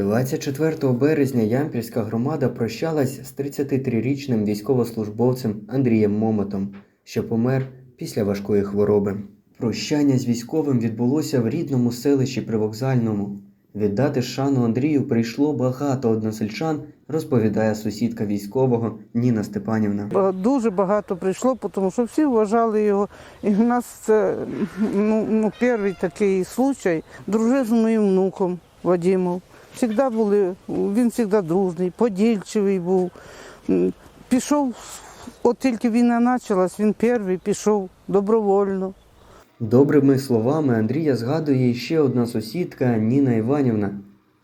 24 березня Ямпільська громада прощалась з 33-річним військовослужбовцем Андрієм Момотом, що помер після важкої хвороби. Прощання з військовим відбулося в рідному селищі Привокзальному. Віддати шану Андрію прийшло багато односельчан, розповідає сусідка військового Ніна Степанівна. Дуже багато прийшло, тому що всі вважали його. І в нас це ну, ну, перший такий случай. Дружив з моїм внуком Вадимом. Всегда були, він завжди дружний, подільчивий був. Пішов, от тільки війна почалась, він перший пішов добровольно. Добрими словами Андрія згадує ще одна сусідка Ніна Іванівна.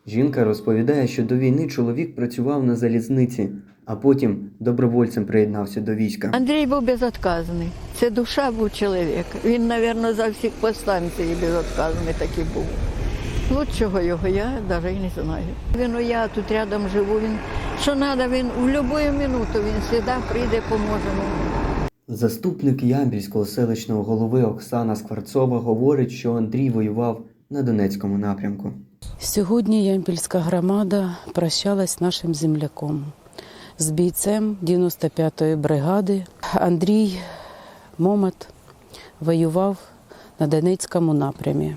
Жінка розповідає, що до війни чоловік працював на залізниці, а потім добровольцем приєднався до війська. Андрій був безотказний. Це душа був чоловік. Він, мабуть, за всіх по станції безотказний такий був. Лучшого його я навіть і не знаю. Він, «Ну, я тут рядом живу, він що треба, він в будь-яку минуту він завжди прийде, поможе мені. Заступник Ямбільського селищного голови Оксана Скворцова говорить, що Андрій воював на Донецькому напрямку. Сьогодні Ямпільська громада прощалась з нашим земляком, з бійцем 95-ї бригади. Андрій Момат воював на Донецькому напрямі.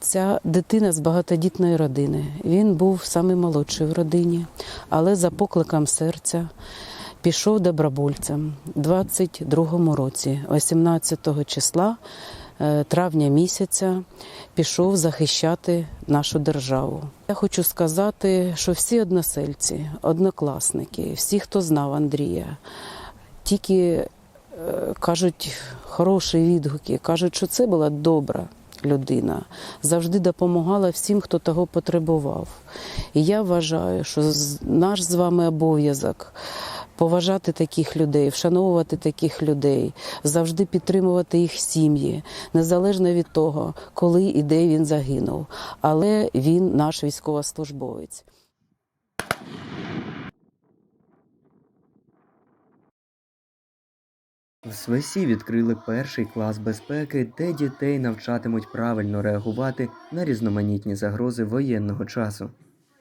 Ця дитина з багатодітної родини. Він був самий молодший в родині, але за покликом серця пішов добровольцем у 22-му році, 18 числа е, травня місяця, пішов захищати нашу державу. Я хочу сказати, що всі односельці, однокласники, всі, хто знав Андрія, тільки е, кажуть хороші відгуки, кажуть, що це була добра людина, завжди допомагала всім, хто того потребував. І я вважаю, що наш з вами обов'язок поважати таких людей, вшановувати таких людей, завжди підтримувати їх сім'ї, незалежно від того, коли і де він загинув. Але він наш військовослужбовець. В Свесі відкрили перший клас безпеки, де дітей навчатимуть правильно реагувати на різноманітні загрози воєнного часу.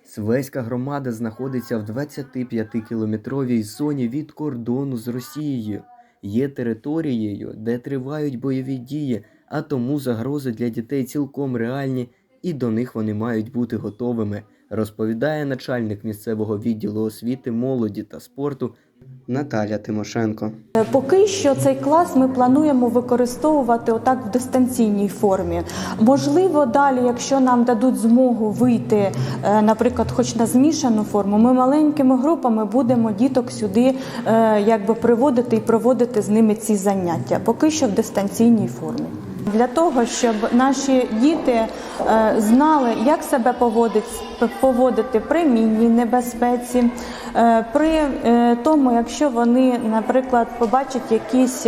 Свеська громада знаходиться в 25-кілометровій зоні від кордону з Росією. Є територією, де тривають бойові дії, а тому загрози для дітей цілком реальні, і до них вони мають бути готовими, розповідає начальник місцевого відділу освіти, молоді та спорту Наталя Тимошенко. Поки що цей клас ми плануємо використовувати отак в дистанційній формі. Можливо, далі, якщо нам дадуть змогу вийти, е, наприклад, хоч на змішану форму, ми маленькими групами будемо діток сюди е, якби приводити і проводити з ними ці заняття. Поки що в дистанційній формі. Для того, щоб наші діти е, знали, як себе поводити при мінній небезпеці, е, при е, тому, якщо вони, наприклад, побачать якісь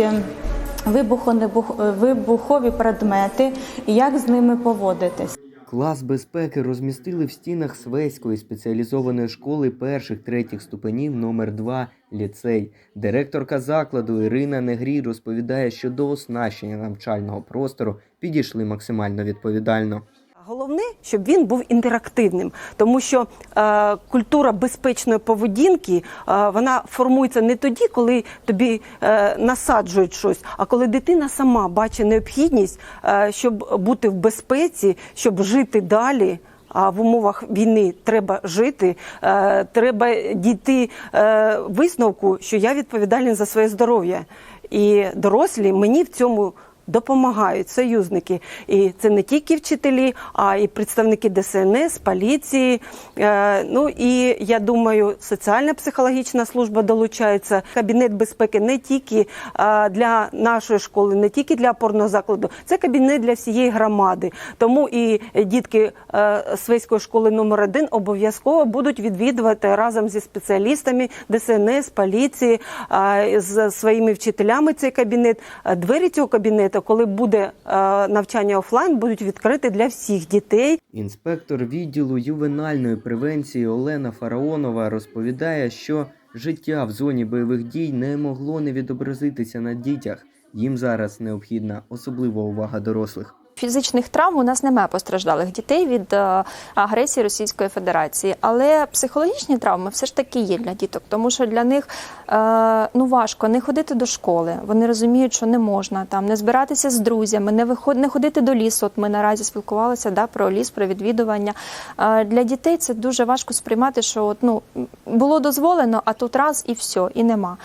вибухові предмети, як з ними поводитись. Клас безпеки розмістили в стінах Свеської спеціалізованої школи перших третіх ступенів номер 2 ліцей. Директорка закладу Ірина Негрій розповідає, що до оснащення навчального простору підійшли максимально відповідально. Головне, щоб він був інтерактивним, тому що е, культура безпечної поведінки е, вона формується не тоді, коли тобі е, насаджують щось, а коли дитина сама бачить необхідність, е, щоб бути в безпеці, щоб жити далі. А в умовах війни треба жити, е, треба дійти е, висновку, що я відповідальний за своє здоров'я. І дорослі мені в цьому допомагають союзники. І це не тільки вчителі, а і представники ДСНС, поліції. Е, Ну і я думаю, соціальна психологічна служба долучається. Кабінет безпеки не тільки е, для нашої школи, не тільки для опорного закладу, це кабінет для всієї громади. Тому і дітки е, Свейської школи номер 1 обов'язково будуть відвідувати разом зі спеціалістами ДСНС, поліції, з своїми вчителями цей кабінет. Двері цього кабінету, коли буде е, навчання офлайн, будуть відкриті для всіх дітей. Інспектор відділу ювенальної превенції Олена Фараонова розповідає, що життя в зоні бойових дій не могло не відобразитися на дітях. Їм зараз необхідна особлива увага дорослих. Фізичних травм у нас немає постраждалих дітей від е, агресії Російської Федерації, але психологічні травми все ж таки є для діток, тому що для них е, ну важко не ходити до школи. Вони розуміють, що не можна там не збиратися з друзями, не виход, не ходити до лісу. От ми наразі спілкувалися да, про ліс, про відвідування. Е, для дітей це дуже важко сприймати, що от, ну було дозволено, а тут раз і все, і нема.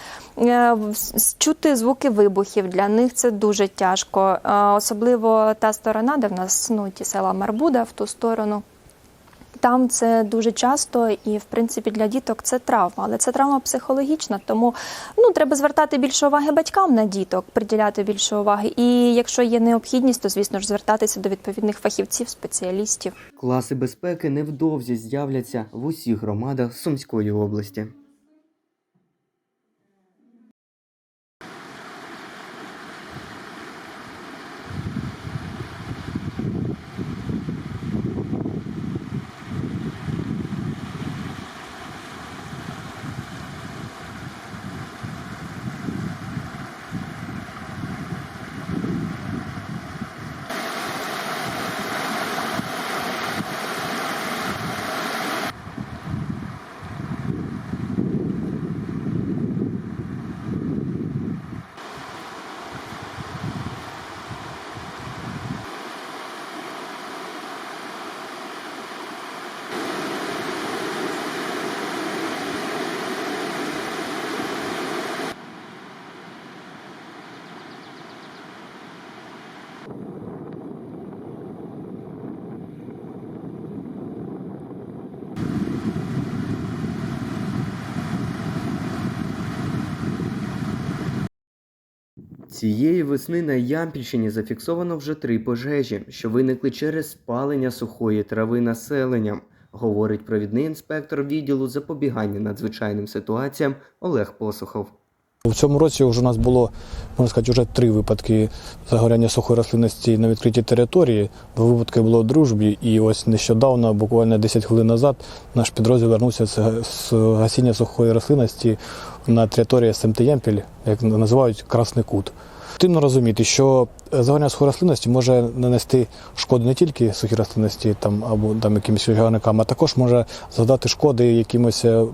Чути звуки вибухів для них це дуже тяжко, особливо та сторона, де в нас ну, ті села Марбуда в ту сторону. Там це дуже часто, і в принципі для діток це травма, але це травма психологічна. Тому ну треба звертати більше уваги батькам на діток, приділяти більше уваги. І якщо є необхідність, то звісно ж звертатися до відповідних фахівців, спеціалістів. Класи безпеки невдовзі з'являться в усіх громадах Сумської області. Цієї весни на Ямпільщині зафіксовано вже три пожежі, що виникли через спалення сухої трави населенням, говорить провідний інспектор відділу запобігання надзвичайним ситуаціям Олег Посухов. У цьому році вже у нас було, можна сказати, вже три випадки загоряння сухої рослинності на відкритій території. Два випадки було у дружбі, і ось нещодавно, буквально 10 хвилин назад, наш підрозділ вернувся з гасіння сухої рослинності на території СМТ Ямпіль, як називають Красний Кут. Потрібно розуміти, що загоряння сухої рослинності може нанести шкоду не тільки сухій рослинності там, або там, якимось чагарникам, а також може завдати шкоди якимось е,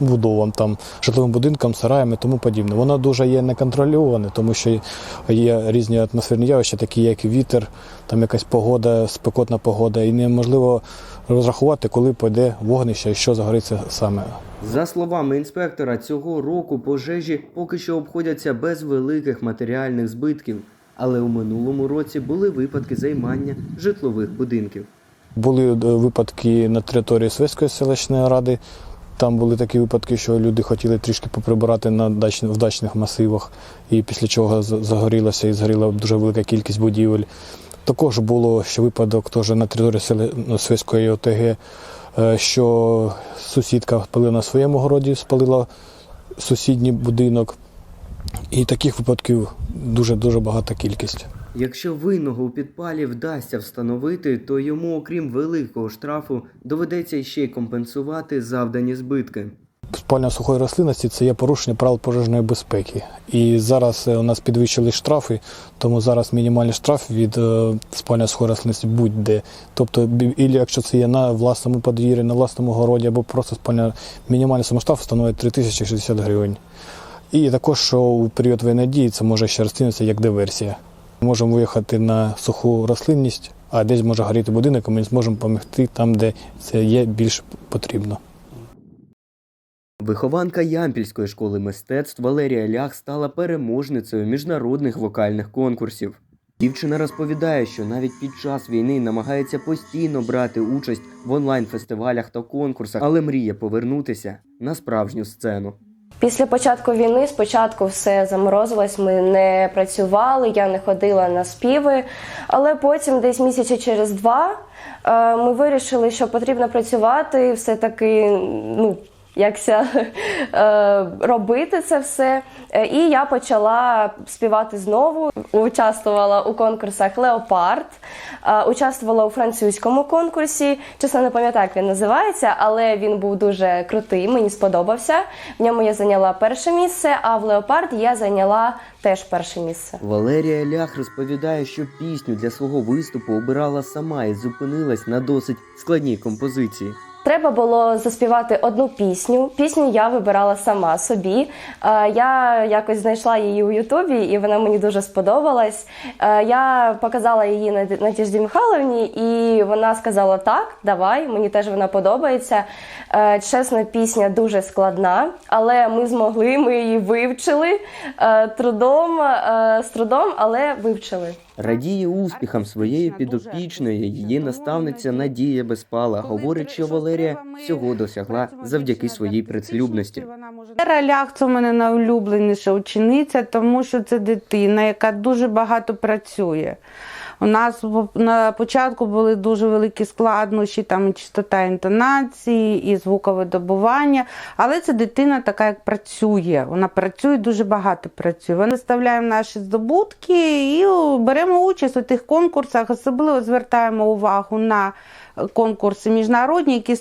будовам, там, житловим будинкам, сараям і тому подібне. Воно дуже є неконтрольоване, тому що є різні атмосферні явища, такі як вітер, там якась погода, спекотна погода, і неможливо розрахувати, коли пойде вогнище що загориться саме. За словами інспектора, цього року пожежі поки що обходяться без великих матеріальних збитків, але у минулому році були випадки займання житлових будинків. Були е, випадки на території Свеської селищної ради. Там були такі випадки, що люди хотіли трішки поприбирати на дач... в дачних масивах, і після чого загорілося і згоріла дуже велика кількість будівель. Також було ще випадок теж на території сели... ну, ОТГ, е, що сусідка спалила на своєму городі, спалила сусідній будинок. І таких випадків дуже-дуже багата кількість. Якщо винного у підпалі вдасться встановити, то йому, окрім великого штрафу, доведеться ще й компенсувати завдані збитки. Спалення сухої рослинності це є порушення правил пожежної безпеки. І зараз е, у нас підвищили штрафи, тому зараз мінімальний штраф від е, спалення сухої рослинності будь-де. Тобто, і якщо це є на власному подвір'ї, на власному городі або просто спалення, мінімальний самоштраф становить 3060 гривень. І також, що у період воєнної дії це може ще розцінюватися як диверсія. Можемо виїхати на суху рослинність, а десь може горіти будинок, і ми зможемо допомогти там, де це є більш потрібно. Вихованка Ямпільської школи мистецтв Валерія Лях стала переможницею міжнародних вокальних конкурсів. Дівчина розповідає, що навіть під час війни намагається постійно брати участь в онлайн-фестивалях та конкурсах, але мріє повернутися на справжню сцену. Після початку війни спочатку все заморозилось, ми не працювали, я не ходила на співи. Але потім, десь місяці через два, е, ми вирішили, що потрібно працювати, все-таки ну, якся е, робити це все. Е, І я почала співати знову. Участвувала у конкурсах Леопард, е, участвувала у французькому конкурсі. Чесно, не пам'ятаю, як він називається, але він був дуже крутий, мені сподобався. В ньому я зайняла перше місце, а в Леопард я зайняла теж перше місце. Валерія Лях розповідає, що пісню для свого виступу обирала сама і зупинилась на досить складній композиції. Треба було заспівати одну пісню. Пісню я вибирала сама собі. Е, Я якось знайшла її у Ютубі, і вона мені дуже сподобалась. Е, Я показала її Наді- Надіжді Михайловні, і вона сказала: так, давай, мені теж вона подобається. Е, Чесно, пісня дуже складна, але ми змогли, ми її вивчили трудом, з трудом, але вивчили. Радіє успіхам своєї підопічної її наставниця Надія Безпала. Говорить, що Валерія всього досягла завдяки своїй працелюбності. Вера Лях це в мене найулюбленіша учениця, тому що це дитина, яка дуже багато працює. У нас на початку були дуже великі складнощі, там і чистота інтонації, і звукове добування. Але це дитина така, як працює. Вона працює, дуже багато працює. Ми виставляємо наші здобутки і беремо участь у тих конкурсах. Особливо звертаємо увагу на конкурси міжнародні, які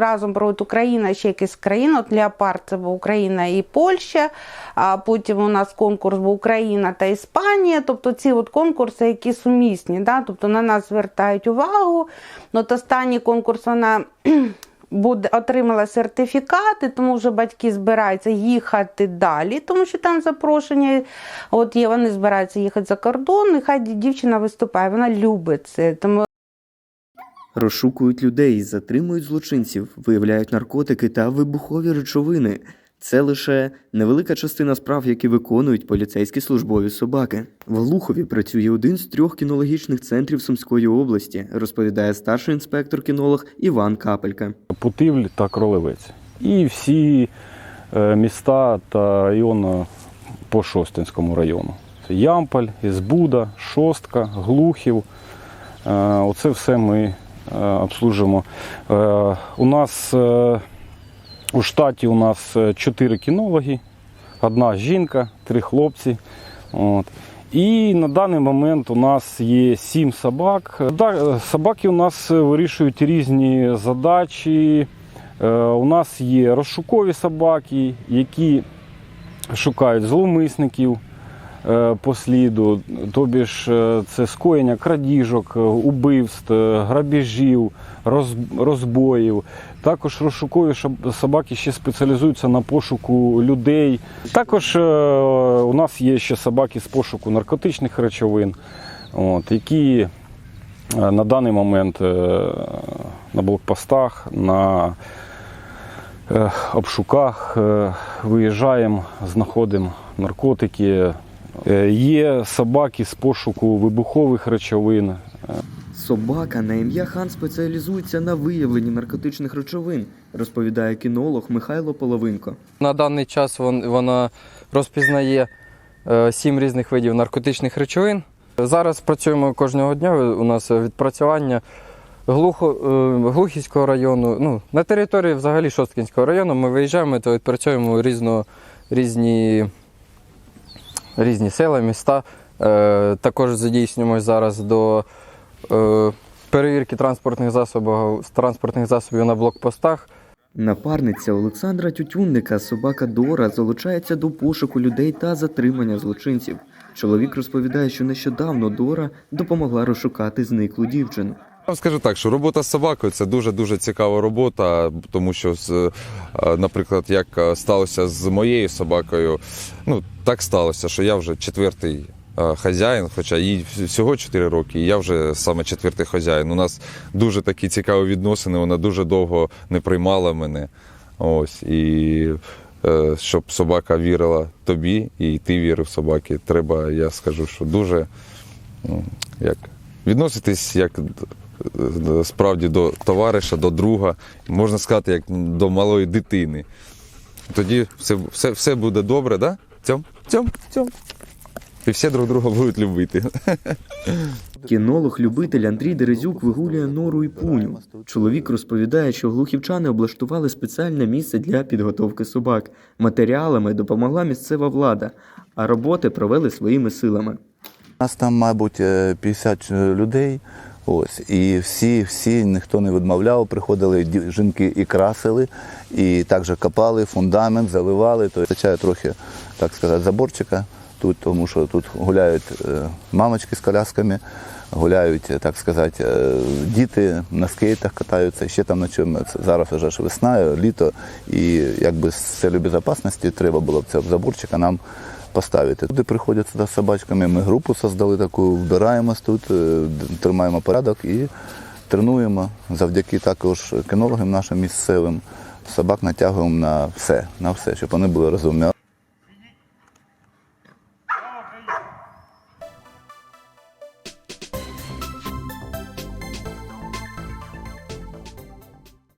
разом проводить Україна, ще якісь країни. От Леопард це був Україна і Польща. А потім у нас конкурс був Україна та Іспанія. Тобто ці от конкурси, які сумісні, да? тобто на нас звертають увагу. От останній конкурс вона. Буде отримала сертифікати, тому вже батьки збираються їхати далі, тому що там запрошення. От є, вони збираються їхати за кордон, і хай дівчина виступає. Вона любить це. Тому Розшукують людей, затримують злочинців, виявляють наркотики та вибухові речовини. Це лише невелика частина справ, які виконують поліцейські службові собаки. В Глухові працює один з трьох кінологічних центрів Сумської області, розповідає старший інспектор-кінолог Іван Капелька. Путивль та Кролевець. І всі е, міста та райони по Шостинському району. Ямполь, Ізбуда, Шостка, Глухів. Е, Оце все ми обслужуємо. Е, У нас е, у штаті у нас е, чотири кінологи, одна жінка, три хлопці. От. І на даний момент у нас є сім собак. Е, Собаки у нас е, вирішують різні задачі. Е, У нас є розшукові собаки, які шукають зловмисників е, по сліду, тобі ж е, це скоєння крадіжок, е, убивств, е, грабіжів, розбоїв. Також розшукові собаки ще спеціалізуються на пошуку людей. Також е, у нас є ще собаки з пошуку наркотичних речовин, от, які е, на даний момент е, на блокпостах, на е, обшуках е, виїжджаємо, знаходимо наркотики. Е, Є собаки з пошуку вибухових речовин. Собака на ім'я Хан спеціалізується на виявленні наркотичних речовин, розповідає кінолог Михайло Половинко. На даний час вона розпізнає е, сім різних видів наркотичних речовин. Зараз працюємо кожного дня. У нас відпрацювання Глухо, е, Глухівського району. Ну, на території взагалі Шосткінського району ми виїжджаємо та відпрацюємо різно, різні, різні села, міста. Е, Також задійснюємось зараз до е, перевірки транспортних засобів, транспортних засобів на блокпостах. Напарниця Олександра Тютюнника, собака Дора, залучається до пошуку людей та затримання злочинців. Чоловік розповідає, що нещодавно Дора допомогла розшукати зниклу дівчину. Вам скажу так, що робота з собакою це дуже дуже цікава робота, тому що, е, наприклад, як е, сталося з моєю собакою, ну так сталося, що я вже четвертий е, хазяїн, хоча їй всього 4 роки, і я вже саме четвертий хазяїн. У нас дуже такі цікаві відносини. Вона дуже довго не приймала мене. Ось і щоб собака вірила тобі, і ти вірив собаки. Треба, я скажу, що дуже як відноситись як справді до товариша, до друга, можна сказати, як до малої дитини. Тоді все, все, все буде добре, да? Цьом, цьом, цьом. І всі друг друга будуть любити. Кінолог-любитель Андрій Дерезюк вигулює нору і пуню. Чоловік розповідає, що глухівчани облаштували спеціальне місце для підготовки собак. Матеріалами допомогла місцева влада, а роботи провели своїми силами. У Нас там, мабуть, е, 50 людей. Ось, і всі, всі, ніхто не відмовляв, приходили жінки і красили, і також копали фундамент, заливали. То вистачає трохи, так сказати, заборчика тут, тому що тут гуляють е, мамочки з колясками, гуляють, е, так сказати, е, діти на скейтах катаються, ще там на чому. Зараз вже ж весна, літо, і якби з целью безпечності треба було б цього заборчика нам поставити. Люди приходять сюди з собачками, ми групу создали таку, вбираємось тут, е, тримаємо порядок і тренуємо. Завдяки також кінологам нашим місцевим. Собак натягуємо на все, на все, щоб вони були розумні.